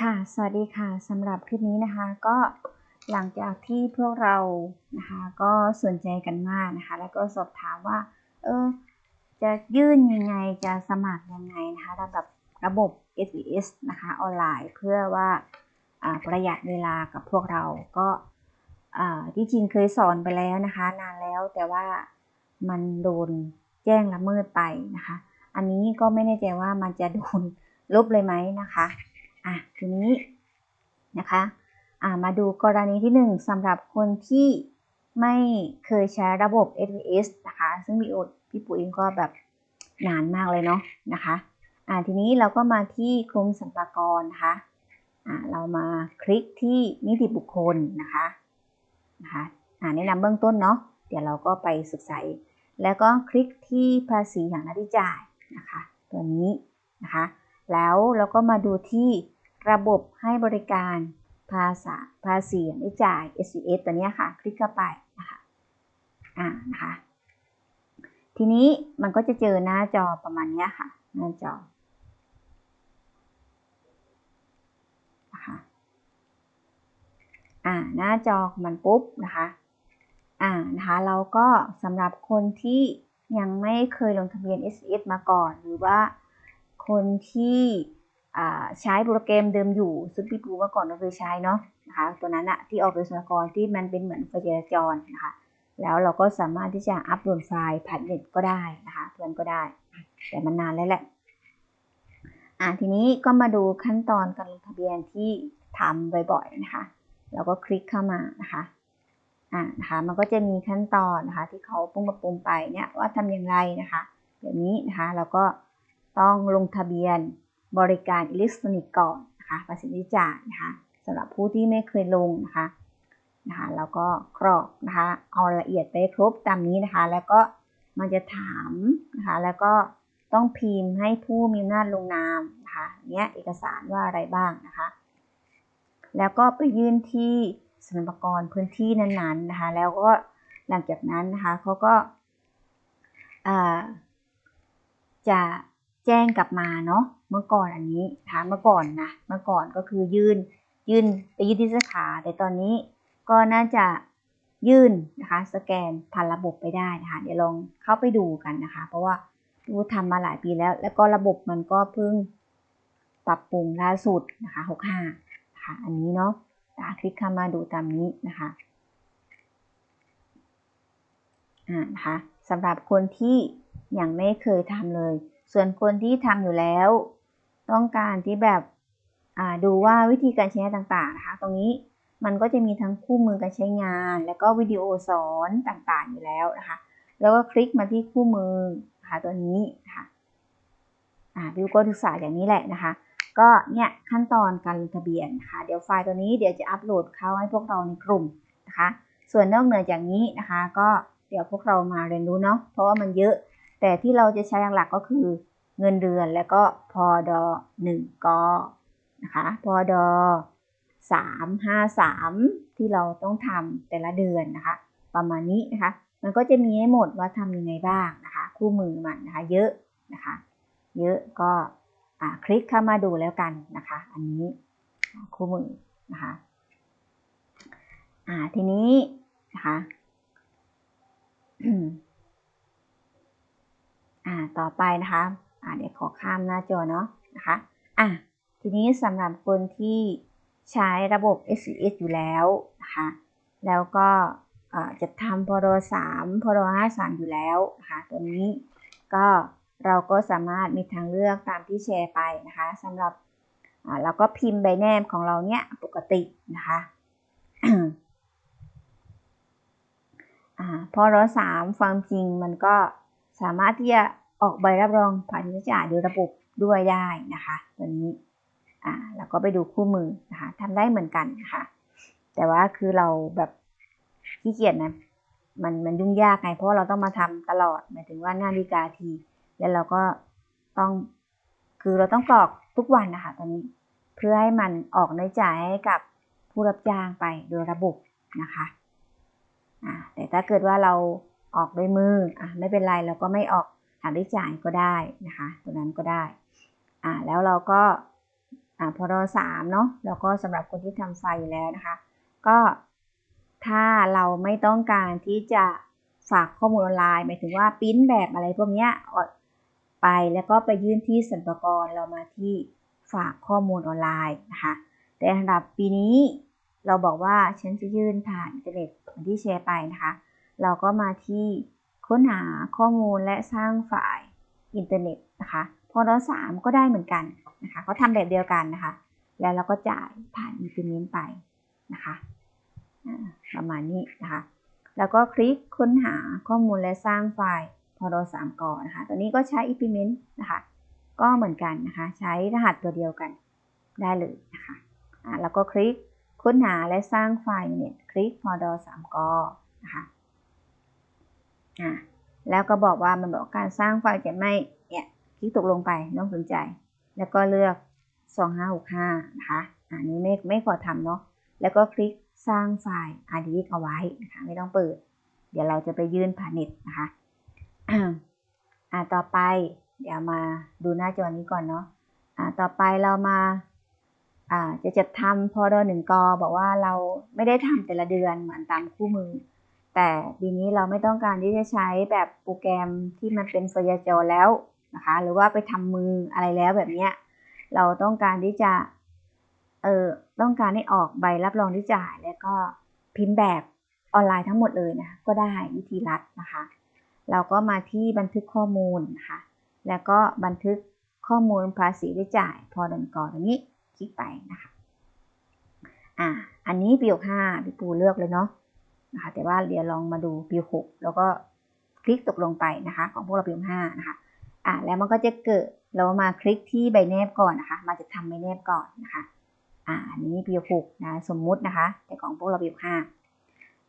ค่ะ สวัสดีค่ะสำหรับคลิปนี้นะคะ ก็หลังจากที่พวกเรานะคะ ก็สนใจกันมากนะคะ แล้วก็สอบถามว่า เออจะยื่นยังไงจะสมัครยังไงนะคะระบบระบบ SVS นะคะออนไลน์เพื่อว่าประหยัดเวลากับพวกเราก็ที่จริงเคยสอนไปแล้วนะคะ นานแล้วแต่ว่ามันโดนแจ้งละเมิดไปนะคะ อันนี้ก็ไม่แน่ใจว่ามันจะโดนลบเลยไหมนะคะ อะทีนี้นะคะอ่ามาดูกรณีที่ 1สำหรับคนที่ไม่เคยใช้ระบบ SVS นะคะ ซึ่งพี่พี่ปุ๋ยเองก็แบบนานมากเลยเนาะนะคะอ่าทีนี้เราก็มาที่กรมสรรพากรนะคะอ่าเรามาคลิกที่นิติบุคคลนะคะนะคะอ่าแนะนำเบื้องต้นเนาะเดี๋ยวเราก็ไปศึกษาแล้วก็คลิกที่ภาษีอย่างหน้าที่จ่ายนะคะ ตัวนี้นะคะ แล้วเราก็มาดูที่ ระบบให้บริการภาษาภาษีไม่จ่าย SCS ตัวนี้ค่ะ คลิกเข้าไปนะคะอ่านะคะ ทีนี้มันก็จะเจอหน้าจอประมาณนี้ค่ะ หน้าจอนะคะอ่าหน้าจอมันปุ๊บนะคะอ่านะคะเราก็สำหรับคนที่ยังไม่เคยลงทะเบียน SCS มาก่อน หรือว่าคนที่ ใช้โปรแกรมเดิมอยู่ ซึ่งพี่ปูเมื่อก่อนเราเคยใช้เนาะนะคะตัวนั้นอะที่ออกโดยสมกรที่มันเป็นเหมือนไฟจราจรนะคะแล้วเราก็สามารถที่จะอัปโหลดไฟล์ผ่านเน็ตก็ได้นะคะเพื่อนก็ได้ แต่มันนานแล้วแหละอ่าทีนี้ก็มาดูขั้นตอนการลงทะเบียนที่ทำบ่อยๆนะคะเราก็คลิกเข้ามานะคะอ่านะคะมันก็จะมีขั้นตอนนะคะที่เขาปุ่มาปุ่มไปเนี่ยว่าทำอย่างไรนะคะเดี๋ยวนี้นะคะเราก็ต้องลงทะเบียน บริการอิเล็กทรอนิกส์ก่อนนะคะภาษีที่จ่ายนะคะสำหรับผู้ที่ไม่เคยลงนะคะนะคะแล้วก็กรอกนะคะเอาละเอียดไปครบตามนี้นะคะ แล้วก็มันจะถามนะคะแล้วก็ต้องพิมพ์ให้ผู้มีอำนาจลงนามนะคะเนี้ยเอกสารว่าอะไรบ้างนะคะแล้วก็ไปยื่นที่สนักกรพื้นที่นั้นๆนะคะแล้วก็หลังจากนั้นนะคะเขาก็จะแจ้งกลับมาเนาะ เมื่อก่อนอันนี้นะคะเมื่อก่อนนะเมื่อก่อนก็คือยื่นยื่นไปยื่นที่สาขา แต่ตอนนี้ก็น่าจะยื่นนะคะสแกนผ่านระบบไปได้นะคะเดี๋ยวลองเข้าไปดูกันนะคะ เพราะว่ารู้ทำมาหลายปีแล้ว แล้วก็ระบบมันก็เพิ่งปรับปรุงล่าสุดนะคะ65นะคะอันนี้เนาะคลิกเข้ามาดูตามนี้นะคะอ่านะคะสำหรับคนที่ยังไม่เคยทำเลย ส่วนคนที่ทำอยู่แล้ว ต้องการที่แบบดูว่าวิธีการใช้งานต่างๆนะคะ ตรงนี้มันก็จะมีทั้งคู่มือการใช้งาน แล้วก็วิดีโอสอนต่างๆอยู่แล้วนะคะ แล้วก็คลิกมาที่คู่มือนะคะตัวนี้นะคะอ่าวิวก็ศึกษาอย่างนี้แหละนะคะ ก็เนี่ยขั้นตอนการลงทะเบียนนะคะเดี๋ยวไฟล์ตัวนี้เดี๋ยวจะอัปโหลดเข้าให้พวกเราในกลุ่มนะคะ ส่วนนอกเหนือจากนี้นะคะ ก็เดี๋ยวพวกเรามาเรียนรู้เนาะเพราะว่ามันเยอะ แต่ที่เราจะใช้อย่างหลักก็คือ เงินเดือนแล้วก็พอดอหนึ่งกนะคะพอดอสามห้าสามที่เราต้องทำแต่ละเดือนนะคะ ประมาณนี้นะคะ มันก็จะมีให้หมดว่าทำยังไงบ้างนะคะ คู่มือมันนะคะเยอะนะคะ เยอะก็คลิกเข้ามาดูแล้วกันนะคะ อันนี้คู่มือนะคะอ่าทีนี้นะคะอ่าต่อไปนะคะ อ่าเดี๋ยวขอข้ามหน้าจอเนาะนะคะอะทีนี้สำหรับคนที่ใช้ระบบ SCS อยู่แล้วนะคะแล้วก็จะทำพร3พร5 3อยู่แล้วนะคะตัวนี้ก็เราก็สามารถมีทางเลือกตามที่แชร์ไปนะคะสำหรับเราก็พิมพ์ใบแนมของเราเนี่ยปกตินะคะพอรอสามความจริงมันก็สามารถที่จะ ออกใบรับรองผ่านนิจ่ายโดยระบบด้วยได้นะคะตัวนี้อ่าแล้วก็ไปดูคู่มือนะคะทำได้เหมือนกันนะคะแต่ว่าคือเราแบบขี้เกียจนะมันมันยุ่งยากไงเพราะเราต้องมาทำตลอดหมายถึงว่านาฬิกาที แล้วเราก็ต้องคือเราต้องกรอกทุกวันนะคะตอนนี้เพื่อให้มันออกในจ่ายให้กับผู้รับจ้างไปโดยระบบนะคะอ่าแต่ถ้าเกิดว่าเราออกด้วยมืออะไม่เป็นไรเราก็ไม่ออก หาได้จ่ายก็ได้นะคะตัวนั้นก็ได้อ่าแล้วเราก็อ่าพอรอสามเนาะแล้วก็สำหรับคนที่ทำไฟอยู่แล้วนะคะ ก็ถ้าเราไม่ต้องการที่จะฝากข้อมูลออนไลน์หมายถึงว่าปริ้นแบบอะไรพวกเนี้ยไปแล้วก็ไปยื่นที่สรรพากรเรามาที่ฝากข้อมูลออนไลน์นะคะ แต่สำหรับปีนี้เราบอกว่าฉันจะยื่นผ่านอินเทอร์เน็ตที่แชร์ไปนะคะ เราก็มาที่ ค้นหาข้อมูลและสร้างไฟล์อินเทอร์เน็ตนะคะพอเราสามก็ได้เหมือนกันนะคะเขาทำแบบเดียวกันนะคะ แล้วเราก็จ่ายผ่านอินเทอร์เน็ตไปนะคะประมาณนี้นะคะ แล้วก็คลิกค้นหาข้อมูลและสร้างไฟล์พอราสามก่อนนะคะ ตัวนี้ก็ใช้ implement นะคะ ก็เหมือนกันนะคะ ใช้รหัสตัวเดียวกันได้เลยนะคะแล้วก็คลิกค้นหาและสร้างไฟล์เน็ตคลิกพอดอสามกอนะคะ อ่าแล้วก็บอกว่ามันบอกการสร้างไฟล์จะไม่เนี่ยคลิกตกลงไปน้องสนใจ แล้วก็เลือก 2565 นะคะอันนี้ไม่ไม่ขอทำเนาะแล้วก็คลิกสร้างไฟล์ hard disk เอาไว้นะคะไม่ต้องเปิด เดี๋ยวเราจะไปยื่นผ่านเน็ตนะคะอ่าต่อไปเดี๋ยวมาดูหน้าจอนี้ก่อนเนาะอ่าต่อไปเรามาอ่าจะจัดทำพอดหนึ่งกอบอกว่าเราไม่ได้ทำแต่ละเดือนเหมือนตามคู่มือ แต่ปีนี้เราไม่ต้องการที่จะใช้แบบโปรแกรมที่มันเป็นฟยจอแล้วนะคะ หรือว่าไปทำมืออะไรแล้วแบบเนี้ย เราต้องการที่จะ เออต้องการให้ออกใบรับรองที่จ่าย แล้วก็พิมพ์แบบออนไลน์ทั้งหมดเลยนะ ก็ได้วิธีรัดนะคะ เราก็มาที่บันทึกข้อมูลนะคะ แล้วก็บันทึกข้อมูลภาษีได้จ่าย พอดันก่อนตรงนี้ คลิกไปนะคะ อ่า อันนี้ปีหกห้าพี่ปูเลือกเลยเนาะ นะคะแต่ว่าเดี๋ยวลองมาดูปีหกแล้วก็คลิกตกลงไปนะคะของพวกเราปีห้านะคะอ่าแล้วมันก็จะเกิดเรามาคลิกที่ใบแนบก่อนนะคะมาจะทำใบแนบก่อนนะคะอ่าอันนี้ปีหกนะสมมุตินะคะ แต่ของพวกเราปีห้า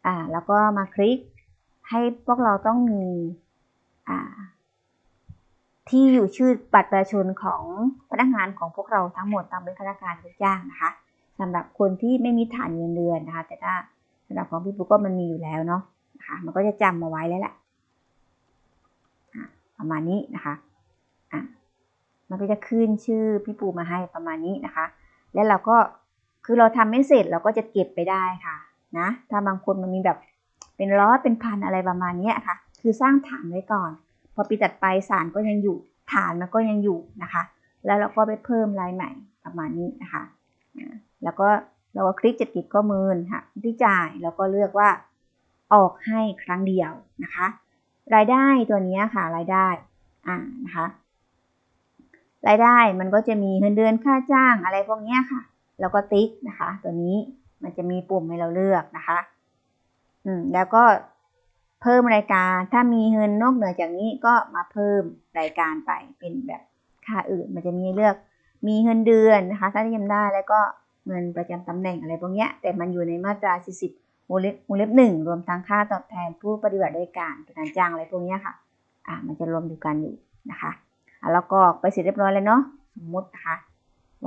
อ่าแล้วก็มาคลิกให้พวกเราต้องมีอ่าที่อยู่ชื่อบัตรประชาชนของพนักงานของพวกเราทั้งหมดตามเป็นข้าราชการลูกจ้างนะคะสำหรับคนที่ไม่มีฐานเงินเดือนนะคะ แต่ถ้า สำหรับของพี่ปุ๊กก็มันมีอยู่แล้วเนาะนะคะมันก็จะจำมาไว้แล้วแหละประมาณนี้นะคะอะมันก็จะขึ้นชื่อพี่ปูมาให้ประมาณนี้นะคะ แล้วเราก็คือเราทำไม่เสร็จเราก็จะเก็บไปได้ค่ะนะถ้าบางคนมันมีแบบเป็นร้อยเป็นพันอะไรประมาณนี้ค่ะ คือสร้างฐานไว้ก่อน พอปีตัดไปสารก็ยังอยู่ฐานมันก็ยังอยู่นะคะ แล้วเราก็ไปเพิ่มลายใหม่ประมาณนี้นะคะ แล้วก็ เราก็คลิกจะติดข้อมูลค่ะที่จ่ายแล้วก็เลือกว่าออกให้ครั้งเดียวนะคะ รายได้ตัวนี้ค่ะรายได้อ่านะคะรายได้มันก็จะมีเงินเดือนค่าจ้างอะไรพวกนี้ค่ะ แล้วก็ติ๊กนะคะ ตัวนี้มันจะมีปุ่มให้เราเลือกนะคะอืมแล้วก็เพิ่มรายการถ้ามีเงินนอกเหนือจากนี้ก็มาเพิ่มรายการไปเป็นแบบค่าอื่น มันจะมีเลือกมีเงินเดือนนะคะ ถ้าที่จำได้แล้วก็ เงินประจำตำแหน่งอะไรพวกนี้แต่มันอยู่ในมาตรา 40วงเล็บวงเล็บหนึ่งรวมทั้งค่าตอบแทนผู้ปฏิบัติราชการเป็นการจ้างอะไรพวกนี้ค่ะ อ่ามันจะรวมอยู่กันอยู่นะคะอะแล้วก็ไปเสร็จเรียบร้อยแล้วเนาะสมมตินะคะ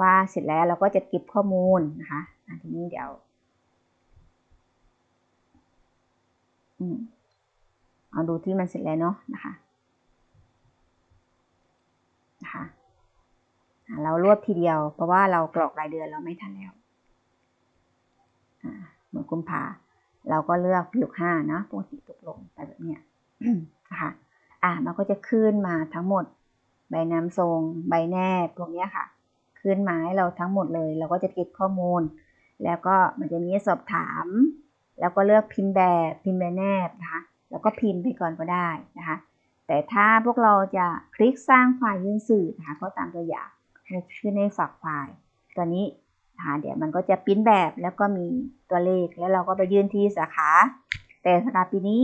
ว่าเสร็จแล้วเราก็จะเก็บข้อมูลนะคะอะทีนี้เดี๋ยวอืมเอาดูที่มันเสร็จแล้วเนาะนะคะนะคะเรารวบทีเดียวเพราะว่าเรากรอกรายเดือนเราไม่ทันแล้ว เหมือนกุมภาเราก็เลือกผิวห้านะปกติตกลงไปแบบเนี้ยนะคะอ่ามันก็จะขึ้นมาทั้งหมด ใบนำทรง ใบแนบพวกนี้ค่ะ ขึ้นมาให้เราทั้งหมดเลย เราก็จะเก็บข้อมูล แล้วก็มันจะมีสอบถาม แล้วก็เลือกพิมพ์แบบพิมพ์ใบแนบนะคะแล้วก็พิมพ์ไปก่อนก็ได้นะคะ แต่ถ้าพวกเราจะคลิกสร้างไฟล์ยื่นสื่อนะคะก็ตามตัวอย่างขึ้นในฝักไฟล์ตัวนี้ นะคะเดี๋ยวมันก็จะพิมพ์แบบแล้วก็มีตัวเลขแล้วเราก็ไปยื่นที่สาขา แต่สำหรับปีนี้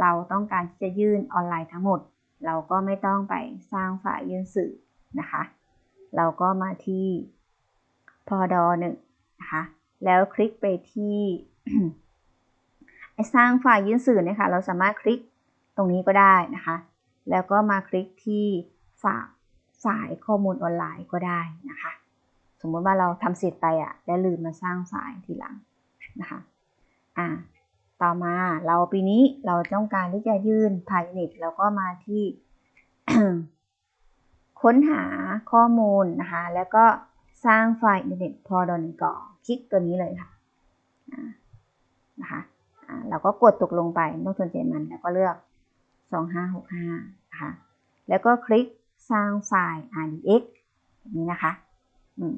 เราต้องการที่จะยื่นออนไลน์ทั้งหมด เราก็ไม่ต้องไปสร้างไฟล์ยื่นสื่อนะคะ เราก็มาที่พอดอหนึ่งนะคะแล้วคลิกไปที่สร้างไฟล์ยื่นสื่อนะคะเราสามารถคลิกตรงนี้ก็ได้นะคะ แล้วก็มาคลิกที่ฝากสายข้อมูลออนไลน์ก็ได้นะคะ มมติว่าเราทำเสร็จไปอะ่ะแล้วลืมมาสร้างสายทีหลังนะคะอ่าต่อมาเราปีนี้เราต้องการที่จะยื่นภายในเราก็มาที่ค้นหาข้อมูลนะคะ แล้วก็สร้างไฟล์อินเทอร์เน็ตพอดอนก่อคลิกตัวนี้เลยค่ะนะคะเราก็กดตกลงไปไม่ต้องสนใจมันแล้วก็เลือก 2565นะคะแล้วก็คลิกสร้างไฟล์ RDX นี้นะคะ อืม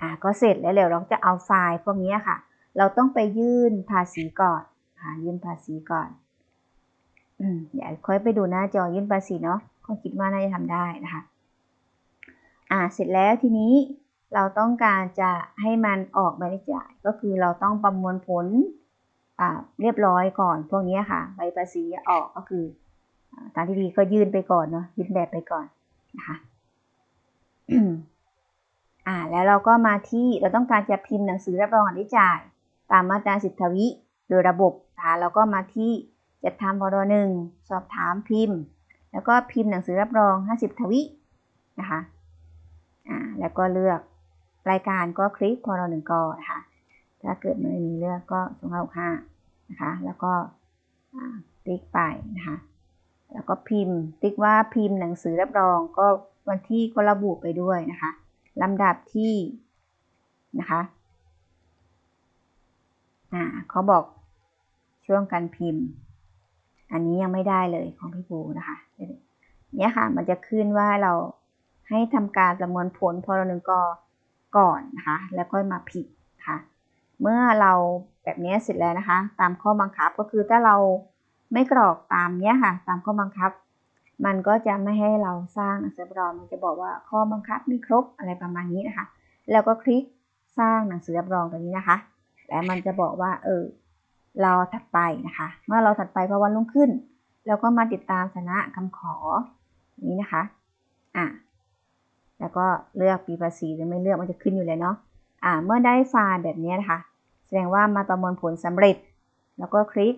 อ่าก็เสร็จแล้วเดี๋ยวเราจะเอาไฟล์พวกนี้ค่ะ เราต้องไปยื่นภาษีก่อนค่ะยื่นภาษีก่อนอืมเดี๋ยวค่อยไปดูหน้าจอยื่นภาษีเนาะก็คิดว่าน่าจะทำได้นะคะอ่าเสร็จแล้วทีนี้เราต้องการจะให้มันออกใบจ่าย ก็คือเราต้องประมวลผลอ่าเรียบร้อยก่อนพวกนี้ค่ะ ใบภาษีออกก็คือตามที่ดีก็ยื่นไปก่อนเนาะยื่นแบบไปก่อนนะคะ อ่าแล้วเราก็มาที่เราต้องการจะพิมพ์หนังสือรับรองการได้จ่าย ตามมาตราสิทธวิโดยระบบนะคะแล้วก็มาที่จะทำพอดหนึ่งสอบถามพิมพ์ แล้วก็พิมพ์หนังสือรับรอง 50 ทวินะคะอ่าแล้วก็เลือกรายการก็คลิกพอดหนึ่งกอนะคะถ้าเกิดไม่มีเลือกก็สองห้าห้านะคะแล้วก็ติ๊กไปนะคะแล้วก็พิมพ์ติ๊กว่าพิมพ์หนังสือรับรองก็วันที่ก็ระบุไปด้วยนะคะ ลำดับที่นะคะอ่าเขาบอกช่วงการพิมพ์ อันนี้ยังไม่ได้เลยของพี่ปูนะคะเนี่ยค่ะมันจะขึ้นว่าเราให้ทำการประมวลผลพอหนึ่งกอก่อนนะคะ แล้วค่อยมาผิดค่ะ เมื่อเราแบบนี้เสร็จแล้วนะคะ ตามข้อบังคับก็คือถ้าเราไม่กรอกตามเนี้ยค่ะ ตามข้อบังคับ มันก็จะไม่ให้เราสร้างอักษรรอง มันจะบอกว่าข้อบังคับไม่ครบอะไรประมาณนี้นะคะ แล้วก็คลิกสร้างหนังสือรับรองตัวนี้นะคะ แล้วมันจะบอกว่าเออเราถัดไปนะคะ เมื่อเราถัดไปพอวันรุ่งขึ้น แล้วก็มาติดตามสนะคำขอนี้นะคะอะแล้วก็เลือกปีภาษีหรือไม่เลือกมันจะขึ้นอยู่เลยเนาะอ่าเมื่อได้ไฟล์แบบนี้นะคะ แสดงว่ามาประมวลผลสำเร็จ แล้วก็คลิก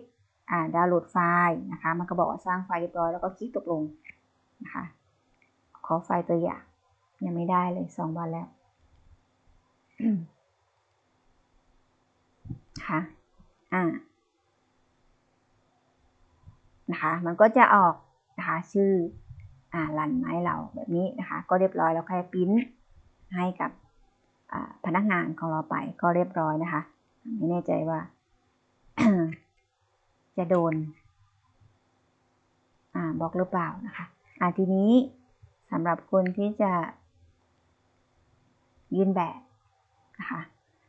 ดาวน์โหลดไฟล์นะคะ มันก็บอกว่าสร้างไฟล์เรียบร้อยแล้วก็คลิกตกลงนะคะ ขอไฟล์ตัวอย่างยังไม่ได้เลยสองวันแล้วค่ะอ่านะคะ มันก็จะออกนะคะชื่ออ่ารันไม้เราแบบนี้นะคะ ก็เรียบร้อยแล้วแค่พิมพ์ให้กับพนักงานของเราไปก็เรียบร้อยนะคะ ไม่แน่ใจว่า จะโดนอ่าบอกหรือเปล่านะคะอ่าทีนี้สำหรับคนที่จะยื่นแบบนะคะ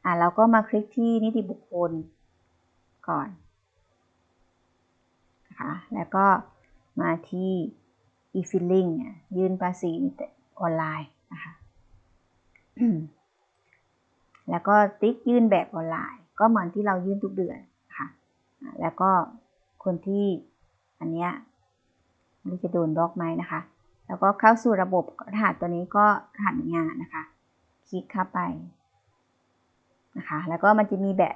อ่าเราก็มาคลิกที่นิติบุคคลก่อนนะคะแล้วก็มาที่ e-filing ยื่นภาษีออนไลน์นะคะแล้วก็ติ๊กยื่นแบบออนไลน์ ก็เหมือนที่เรายื่นทุกเดือนค่ะแล้วก็ คนที่อันเนี้ยไม่จะโดนบล็อกไหมนะคะ แล้วก็เข้าสู่ระบบรหัสตัวนี้ก็รหัสงานนะคะ คลิกเข้าไปนะคะ แล้วก็มันจะมีแบบ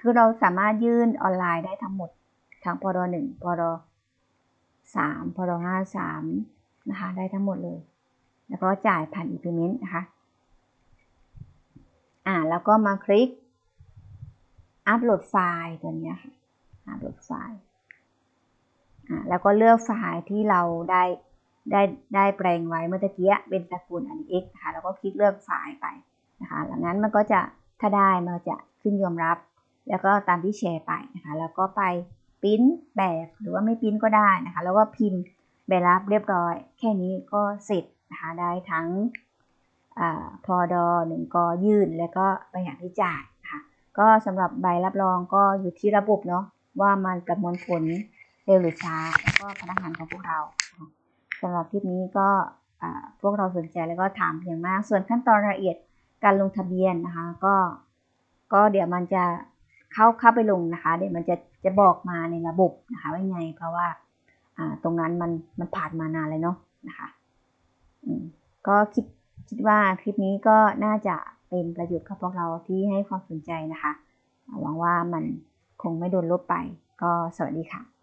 คือเราสามารถยื่นออนไลน์ได้ทั้งหมด ทั้งพดหนึ่งพดสามพดห้าสามนะคะ ได้ทั้งหมดเลย แล้วก็จ่ายผ่านอีพิเมนต์นะคะ อ่า แล้วก็มาคลิกอัปโหลดไฟล์ตัวนี้ค่ะ อัปโหลดไฟล์ แล้วก็เลือกไฟล์ที่เราได้ได้ได้แปลงไว้เมื่อกี้เป็นสกุลอันนี้ x นะคะแล้วก็คลิกเลือกไฟล์ไปนะคะหลังนั้นมันก็จะถ้าได้มันจะขึ้นยอมรับ แล้วก็ตามที่แชร์ไปนะคะแล้วก็ไปปิ้นแบบหรือว่าไม่ปิ้นก็ได้นะคะ แล้วก็พิมพ์ใบรับเรียบร้อย แค่นี้ก็เสร็จนะคะได้ทั้งอพอดอหนึ่งกอยื่น แล้วก็ใบหักที่จ่ายนะคะก็สำหรับใบรับรองก็อยู่ที่ระบบเนาะว่ามันประมวลผล เร็วหรือช้าแล้วก็พนักงานของพวกเราสำหรับคลิปนี้ก็พวกเราสนใจแล้วก็ถามเพียงมาก ส่วนขั้นตอนละเอียดการลงทะเบียนนะคะ ก็ก็เดี๋ยวมันจะเข้าเข้าไปลงนะคะ เดี๋ยวมันจะจะบอกมาในระบบนะคะว่าไง เพราะว่าตรงนั้นมันมันผ่านมานานเลยเนาะนะคะก็คิดคิดว่าคลิปนี้ก็น่าจะเป็นประโยชน์กับพวกเราที่ให้ความสนใจนะคะ หวังว่ามันคงไม่โดนลบไป ก็สวัสดีค่ะ